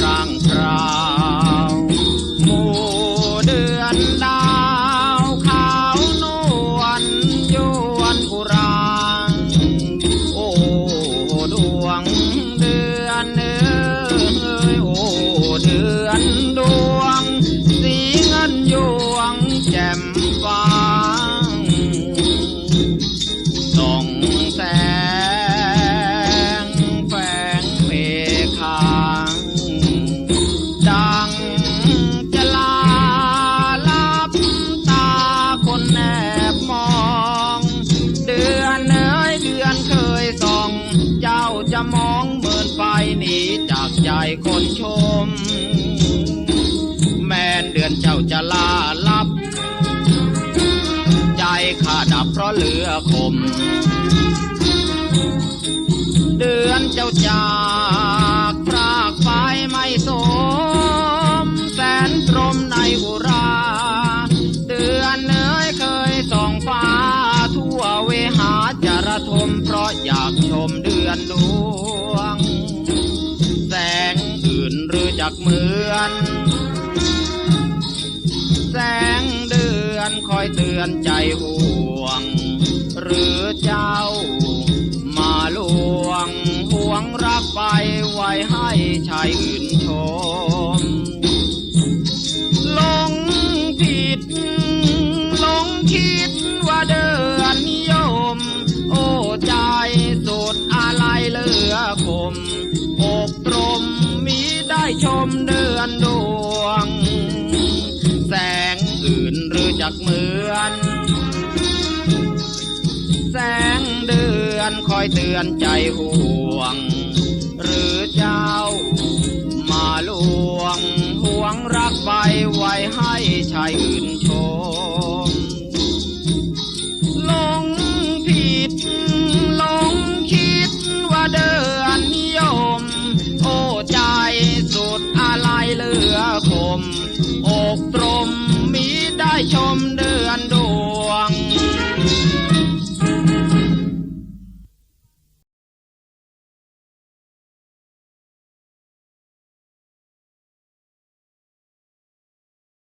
ครั้งคราวหมู่เดือนดาวขาว นวลยวนอุรางโอ้ดวงเดือนเอ้ยโอ้เดือนดวง สีเงินยวงแจ่มฟ้า ใจคนชม แม่นเดือนเจ้าจะลาลับ ใจข้าดับเพราะเหลือคม เดือนเจ้าจากพรากไปไม่สม แสนตรมในอุรา เดือนเอ๋ยเคยส่องฟ้า ทั่วเวหาจารทมเพราะอยากชมเดือนดักเหมือน แสงเดือนคอยเตือนใจห่วง หรือเจ้ามาลวงห่วงรักไปไว้ให้ชายอื่นชม ชมเดือนดวง แสงอื่นหรือจักเหมือน แสงเดือนคอยเตือนใจห่วง หรือเจ้า มาลวงห่วงรักไปไว้ให้ชายอื่น